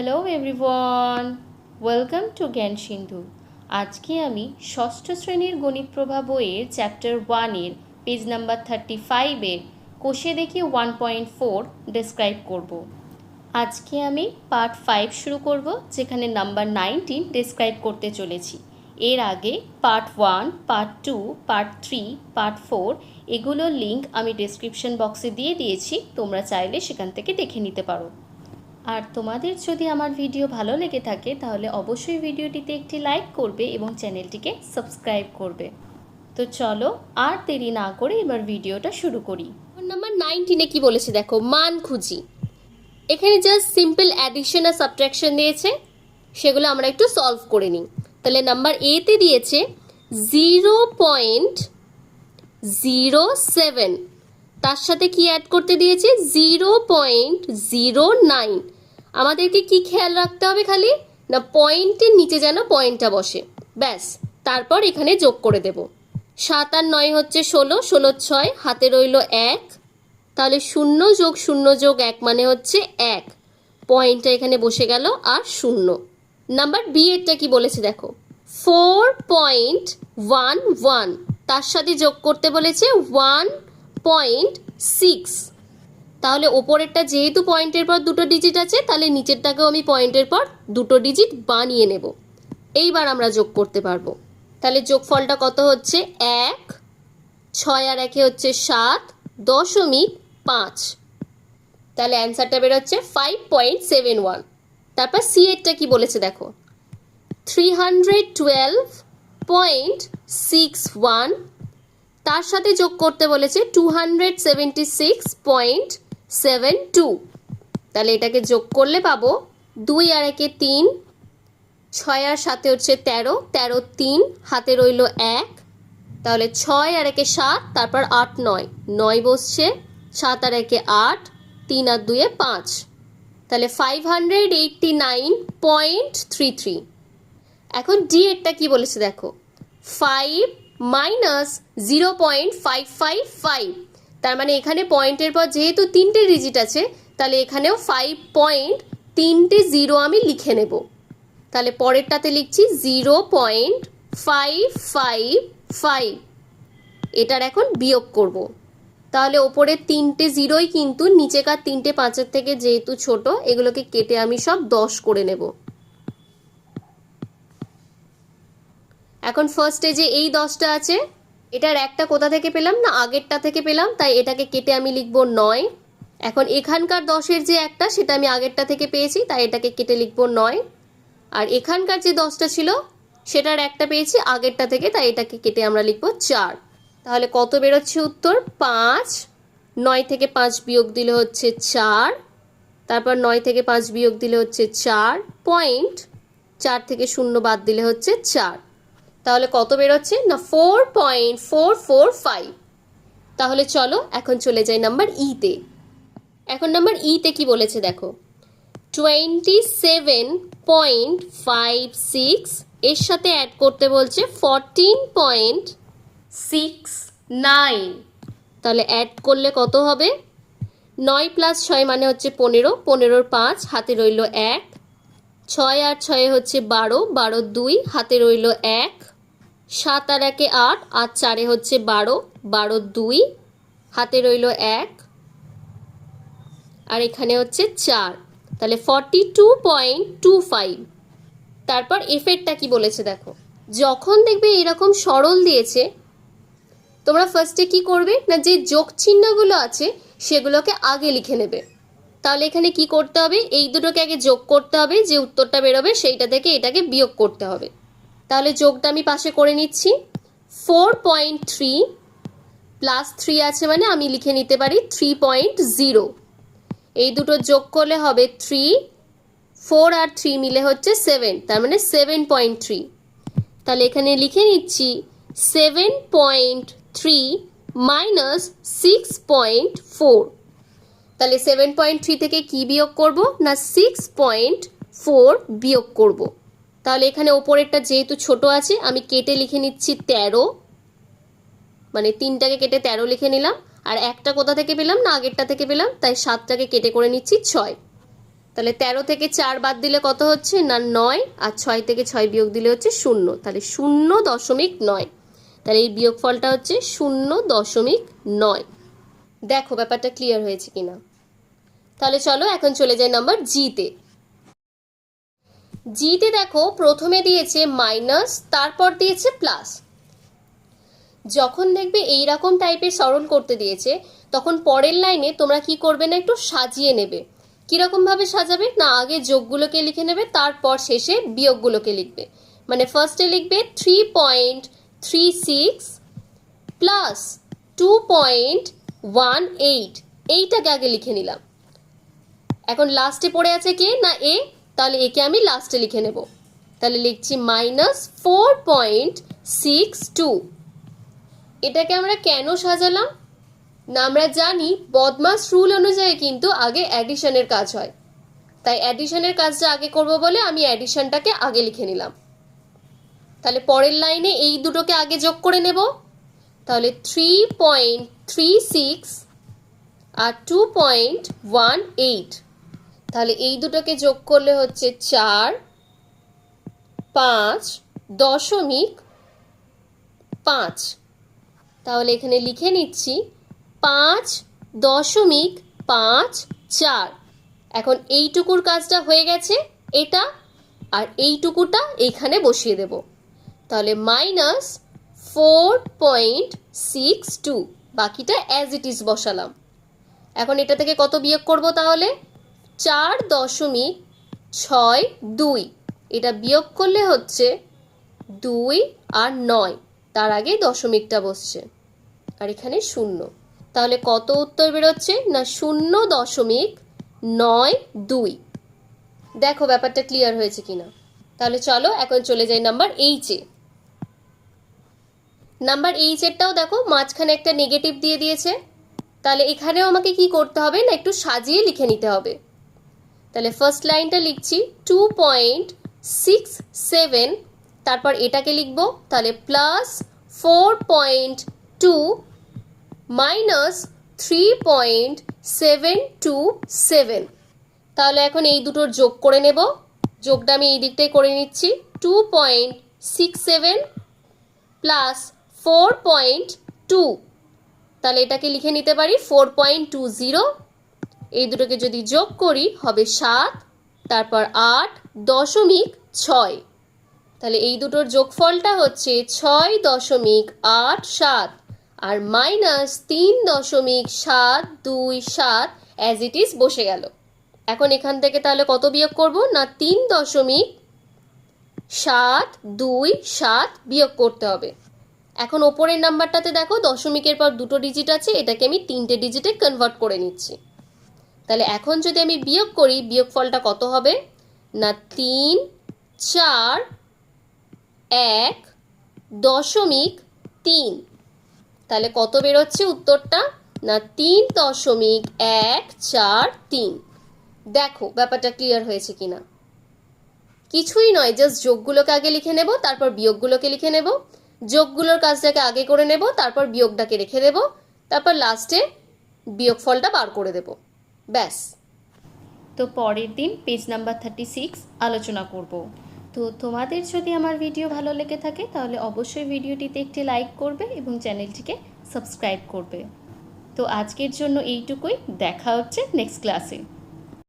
Hello everyone welcome to জ্ঞান সিন্ধু আজকে আমি ষষ্ঠ শ্রেণির গণিত প্রভা বইয়ের চ্যাপ্টার ওয়ানের পেজ নাম্বার থার্টি ফাইভের কোষে দেখি ওয়ান পয়েন্ট ফোর ডেসক্রাইব করব। আজকে আমি পার্ট ফাইভ শুরু করব, যেখানে নাম্বার নাইনটিন ডেসক্রাইব করতে চলেছি। এর আগে part one part two part three part four এগুলোর লিঙ্ক আমি ডেসক্রিপশন বক্সে দিয়ে দিয়েছি, তোমরা চাইলে সেখান থেকে দেখে নিতে পারো। আর তোমাদের যদি আমার ভিডিও ভালো লেগে থাকে, তাহলে অবশ্যই ভিডিওটিতে একটি লাইক করবে এবং চ্যানেলটিকে সাবস্ক্রাইব করবে। তো চলো আর দেরি না করে এবার ভিডিওটা শুরু করি। নাম্বার নাইনটিনে কি বলেছে দেখো, মান খুঁজি। এখানে জাস্ট সিম্পল অ্যাডিশন আর সাবট্রাকশন দিয়েছে, সেগুলো আমরা একটু সলভ করে নিই। তাহলে নাম্বার এতে দিয়েছে জিরো পয়েন্ট জিরো সেভেন তার সাথে কি অ্যাড করতে দিয়েছে? জিরো পয়েন্ট জিরো নাইন আমাদেরকে কি খেয়াল রাখতে হবে খালি? না পয়েন্টের নিচে যেন পয়েন্টটা বসে। ব্যাস, তারপর এখানে যোগ করে দেব। সাত আর নয় হচ্ছে ষোলো ষোলো ছয়, হাতে রইল এক। তাহলে শূন্য যোগ শূন্য যোগ এক মানে হচ্ছে এক। পয়েন্টটা এখানে বসে গেল আর শূন্য। নাম্বার বি এরটা কি বলেছে দেখো? Four point one one. তার সাথে যোগ করতে বলেছে ওয়ান পয়েন্ট সিক্স। তাহলে ওপরেরটা যেহেতু পয়েন্টের পর দুটো ডিজিট আছে, তাহলে নিচেরটাকেও আমি পয়েন্টের পর দুটো ডিজিট বানিয়ে নেব। এইবার আমরা যোগ করতে পারব। তাহলে যোগফলটা কত হচ্ছে? এক, ছয় আর একে হচ্ছে সাত, দশমিক পাঁচ। তাহলে অ্যান্সারটা বেরোচ্ছে ফাইভ পয়েন্ট সেভেন ওয়ান তারপর সি এরটা কি বলেছে দেখো? Three hundred twelve point six one তার সাথে যোগ করতে বলেছে two hundred seventy six point seven two. তাহলে এটাকে যোগ করলে পাবো দুই আর একে তিন, ছয় আর সাথে হচ্ছে তেরো তেরো তিন, হাতে রইল এক। তাহলে ছয় আর একে সাত, তারপর আট, নয়। নয় বসছে, সাত আর একে আট, তিন আর দুয়ে পাঁচ। তাহলে five hundred eighty nine point three three এখন ডি এরটা কি বলেছে দেখো? Five minus zero point five five five তার মানে এখানে পয়েন্টের পর যেহেতু তিনটে ডিজিট আছে, তাহলে এখানেও ফাইভ পয়েন্ট তিনটে জিরো আমি লিখে নেব। তাহলে পরেরটাতে লিখছি zero point five five five এটার এখন বিয়োগ করব। তাহলে ওপরে তিনটে জিরোই কিন্তু নিচেকার তিনটে পাঁচের থেকে যেহেতু ছোট, এগুলোকে কেটে আমি সব দশ করে নেব। এখন ফার্স্টে যে এই দশটা আছে এটার একটা কোথা থেকে পেলাম না আগেরটা থেকে পেলাম, তাই এটাকে কেটে আমি লিখব নয়। এখন এখানকার দশের যে একটা, সেটা আমি আগেরটা থেকে পেয়েছি, তাই এটাকে কেটে লিখব নয়। আর এখানকার যে দশটা ছিল, সেটার একটা পেয়েছি আগেরটা থেকে, তাই এটাকে কেটে আমরা লিখব চার। তাহলে কত বেরোচ্ছে উত্তর? পাঁচ। নয় থেকে পাঁচ বিয়োগ দিলে হচ্ছে চার। তারপর নয় থেকে পাঁচ বিয়োগ দিলে হচ্ছে চার। পয়েন্ট। চার থেকে শূন্য বাদ দিলে হচ্ছে চার। তাহলে কত বেরোচ্ছে? না four point four four five তাহলে চলো, এখন চলে যাই নাম্বার ইতে এখন নাম্বার ইতে কি বলেছে দেখো? Twenty seven point five six এর সাথে অ্যাড করতে বলছে ফরটিন পয়েন্ট সিক্স নাইন তাহলে অ্যাড করলে কত হবে? নয় প্লাস ছয় মানে হচ্ছে পনেরো, পনেরোর পাঁচ, হাতে রইল এক। ছয় আর ছয়ে হচ্ছে বারো বারো দুই, হাতে রইল এক। সাত আর একে আট, আর চারে হচ্ছে বারো বারো দুই, হাতে রইল এক, আর এখানে হচ্ছে চার। তাহলে forty two point two five তারপর এফেক্টটা কি বলেছে দেখো? যখন দেখবে এরকম সরল দিয়েছে, তোমরা ফার্স্টে কি করবে? না যে যোগ চিহ্নগুলো আছে, সেগুলোকে আগে লিখে নেবে। তাহলে এখানে কি করতে হবে? এই দুটোকে আগে যোগ করতে হবে, যে উত্তরটা বেরোবে, সেইটা থেকে এটাকে বিয়োগ করতে হবে। তাহলে যোগটা আমি পাশে করে নিচ্ছি। Four point three plus three আছে মানে আমি লিখে নিতে পারি থ্রি পয়েন্ট জিরো এই দুটো যোগ করলে হবে থ্রি ফোর আর থ্রি মিলে হচ্ছে সেভেন তার মানে সেভেন পয়েন্ট থ্রি তাহলে এখানে লিখে নিচ্ছি seven point three minus six point four তাহলে সেভেন পয়েন্ট থ্রি থেকে কি বিয়োগ করব না সিক্স পয়েন্ট ফোর বিয়োগ করব? তাহলে এখানে ওপরেরটা যেহেতু ছোট আছে, আমি কেটে লিখে নিচ্ছি তেরো। মানে তিনটাকে কেটে তেরো লিখে নিলাম। আর একটা কোথা থেকে পেলাম না আগেরটা থেকে পেলাম? তাই সাতটাকে কেটে করে নিচ্ছি ছয়। তাহলে তেরো থেকে চার বাদ দিলে কত হচ্ছে? না, নয়। আর ছয় থেকে ছয় বিয়োগ দিলে হচ্ছে শূন্য। তাহলে শূন্য দশমিক নয়। তাহলে এই বিয়োগফলটা হচ্ছে শূন্য দশমিক নয়। দেখো ব্যাপারটা ক্লিয়ার হয়েছে কিনা। তাহলে চলো এখন চলে যাই নাম্বার জিতে জিতে দেখো, প্রথমে দিয়েছে মাইনাস, তারপর দিয়েছে প্লাস। যখন দেখবে এই রকম টাইপের সরল করতে দিয়েছে, তখন পরের লাইনে তোমরা কি করবে না, একটু সাজিয়ে নেবে। কীরকম ভাবে সাজাবে? না, আগে যোগগুলোকে লিখে নেবে, তারপর শেষে বিয়োগগুলোকে লিখবে। মানে ফার্স্টে লিখবে three point three six plus two point one eight এইটাকে আগে লিখে নিলাম। এখন লাস্টে পড়ে আছে কে? না, এ? তাহলে একে আমি লাস্টে লিখে নেব। তাহলে লিখছি minus four point six two এটাকে আমরা কেন সাজালাম? না, আমরা জানি বদমাস রুল অনুযায়ী কিন্তু আগে অ্যাডিশনের কাজ হয়। তাই অ্যাডিশনের কাজটা আগে করব বলে আমি অ্যাডিশনটাকে আগে লিখে নিলাম। তাহলে পরের লাইনে এই দুটোকে আগে যোগ করে নেব। তাহলে থ্রি পয়েন্ট থ্রি সিক্স আর টু পয়েন্ট ওয়ান এইট তাহলে এই দুটোকে যোগ করলে হচ্ছে চার, পাঁচ, দশমিক পাঁচ। তাহলে এখানে লিখে নিচ্ছি পাঁচ, দশমিক পাঁচ, চার। এখন এইটুকুর কাজটা হয়ে গেছে এটা, আর এইটুকুটা এইখানে বসিয়ে দেব। তাহলে minus four point six two বাকিটা অ্যাজ ইট ইজ বসালাম। এখন এটা থেকে কত বিয়োগ করব তাহলে? চার দশমিক ছয় দুই। এটা বিয়োগ করলে হচ্ছে দুই আর নয়। তার আগে দশমিকটা বসছে। আর এখানে শূন্য। তাহলে কত উত্তর বেরোচ্ছে? না, শূন্য দশমিক নয় দুই। দেখো ব্যাপারটা ক্লিয়ার হয়েছে কিনা। তাহলে চলো, এখন চলে যাই নাম্বার এইচে নাম্বার এইচ এরটাও দেখো, মাঝখানে একটা নেগেটিভ দিয়ে দিয়েছে। তাহলে এখানেও আমাকে কি করতে হবে? না, একটু সাজিয়ে লিখে নিতে হবে। তাহলে ফার্স্ট লাইনটা লিখছি টু পয়েন্ট সিক্স সেভেন তারপর এটাকে লিখব, তাহলে plus four point two minus three point seven two seven তাহলে এখন এই দুটোর যোগ করে নেব, যোগটা আমি এই দিকটাই করে নিচ্ছি two point six seven plus four point two তাহলে এটাকে লিখে নিতে পারি ফোর পয়েন্ট টু জিরো এই দুটোকে যদি যোগ করি, হবে সাত, তারপর আট দশমিক ছয়। তাহলে এই দুটোর যোগফলটা হচ্ছে ছয় দশমিক আট সাত আর মাইনাস তিন দশমিক সাত দুই সাত অ্যাজ ইট ইজ বসে গেল। এখন এখান থেকে তাহলে কত বিয়োগ করব? না, তিন দশমিক সাত দুই সাত বিয়োগ করতে হবে। এখন ওপরের নাম্বারটাতে দেখো, দশমিকের পর দুটো ডিজিট আছে, এটাকে আমি তিনটে ডিজিটে কনভার্ট করে নিচ্ছি। তাহলে এখন যদি আমি বিয়োগ করি, বিয়োগফলটা কত হবে? না, তিন, চার, এক, দশমিক তিন। তাহলে কত বেরোচ্ছে উত্তরটা? না, তিন দশমিক এক, চার, তিন। দেখো, ব্যাপারটা ক্লিয়ার হয়েছে কিনা। কিছুই নয় জাস্ট যোগগুলোকে আগে লিখে নেব, তারপর বিয়োগগুলোকে লিখে নেব। যোগগুলোর কাজটাকে আগে করে নেব, তারপর বিয়োগটাকে রেখে দেব, তারপর লাস্টে বিয়োগফলটা বার করে দেব। ব্যাস। তো পরের দিন পেজ নাম্বার থার্টি সিক্স আলোচনা করব। তো তোমাদের যদি আমার ভিডিও ভালো লেগে থাকে, তাহলে অবশ্যই ভিডিওটিতে একটি লাইক করবে এবং চ্যানেলটিকে সাবস্ক্রাইব করবে। তো আজকের জন্য এইটুকুই। দেখা হচ্ছে নেক্সট ক্লাসে